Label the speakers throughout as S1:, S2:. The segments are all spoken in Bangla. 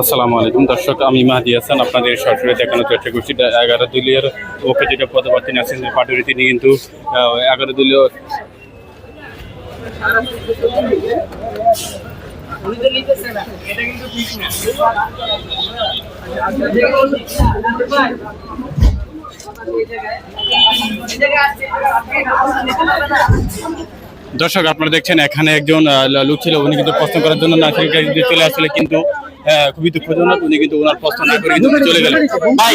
S1: আসসালামু আলাইকুম, দর্শক, আমি মাহাদি হাসান, আপনাদের সরাসরি দেখানোর চেষ্টা করছি। এগারো দলীয় ওকে যেটা পদপ্রার্থী আছেন পাটুরি তিনি কিন্তু এগারো দলীয় দর্শক, আপনারা দেখছেন, এখানে একজন লোক ছিল, উনি কিন্তু প্রশ্ন করার জন্য নাসির চলে আসলে কিন্তু খুবই দুঃখজনক, উনি কিন্তু ওনার প্রশ্ন না করে কিন্তু চলে গেলেন। ভাই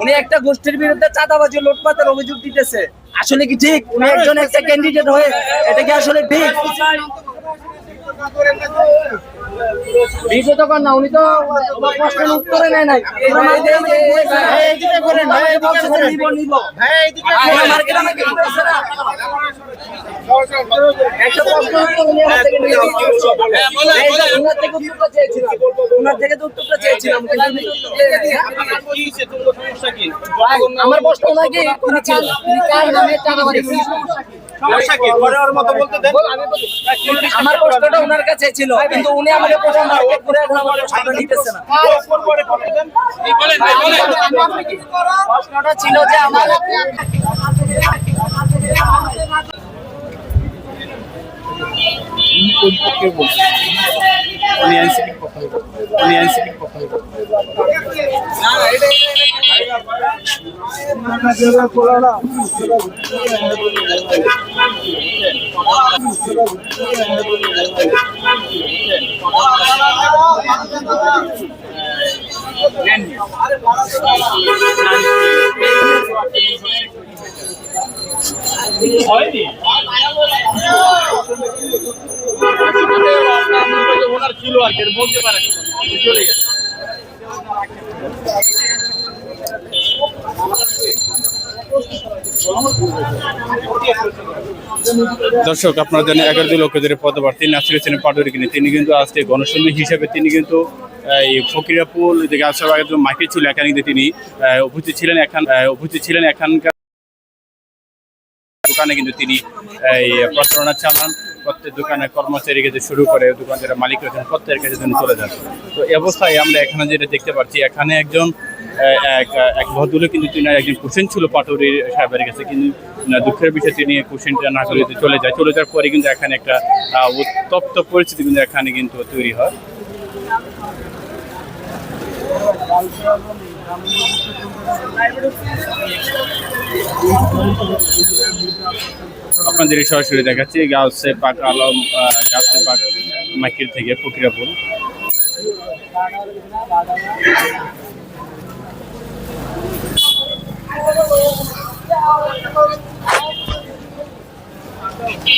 S2: উনি একটা গোষ্ঠীর বিরুদ্ধে চাঁদাবাজি লুটপাতের অভিযোগ দিতেছে। আসলে কি ঠিক? উনি একজন একটা ক্যান্ডিডেট হয়ে এটা কি আসলে ঠিক? বিগত না উনি তো প্রশ্নের উত্তরে নেয় নাই। একটা উত্তর থেকে উনার থেকে তো উত্তরটা চেয়েছিলাম। আমার প্রশ্ন ওনাকে তিনি চান তিনি চান নামে করি। আমার প্রশ্নটা ওনার কাছে ছিল কিন্তু উনি আমাকে প্রথম মার্কেট করে এখন আমার প্রশ্নটা নিতেছে না। প্রশ্নটা ছিল যে আমার
S1: উনি এনসিপির পক্ষ থেকে উনি এনসিপির পক্ষ থেকে হয়নি দর্শক, আপনারা জানেন এগারো জন লোকেদের পদপ্রার্থী নাসির হোসেন পাটোয়ারি কিনে। তিনি কিন্তু আজকে গণসংযোগ হিসেবে তিনি কিন্তু, এই ফকিরাপুল যে একজন মাইকে ছিল এখানে কিন্তু তিনি উপস্থিত ছিলেন এখান উপস্থিত ছিলেন এখানকার দোকানে কিন্তু তিনি, এই প্রচারণা চালান। প্রত্যেক দোকানের কর্মচারী থেকে শুরু করে দোকান যারা মালিক রয়েছেন প্রত্যেকের কাছে যেন চলে যান। তো এই অবস্থায় আমরা এখানে যেটা দেখতে পাচ্ছি, এখানে একজন এক এক ভদ্রলোক কিন্তু তিনি একজন কোশ্চেন ছিল পাটুরির সাহেবের কাছে। কিন্তু দুঃখের বিষয়ে, তিনি কোশ্চেনটা না চলে চলে যায়। চলে যাওয়ার পরে কিন্তু এখানে একটা উত্তপ্ত পরিস্থিতি কিন্তু এখানে কিন্তু তৈরি হয়। আপনাদের সরাসরি দেখাচ্ছি গাছে পাক আলম গাছে পাক মাইকির থেকে ফকিরাপুর।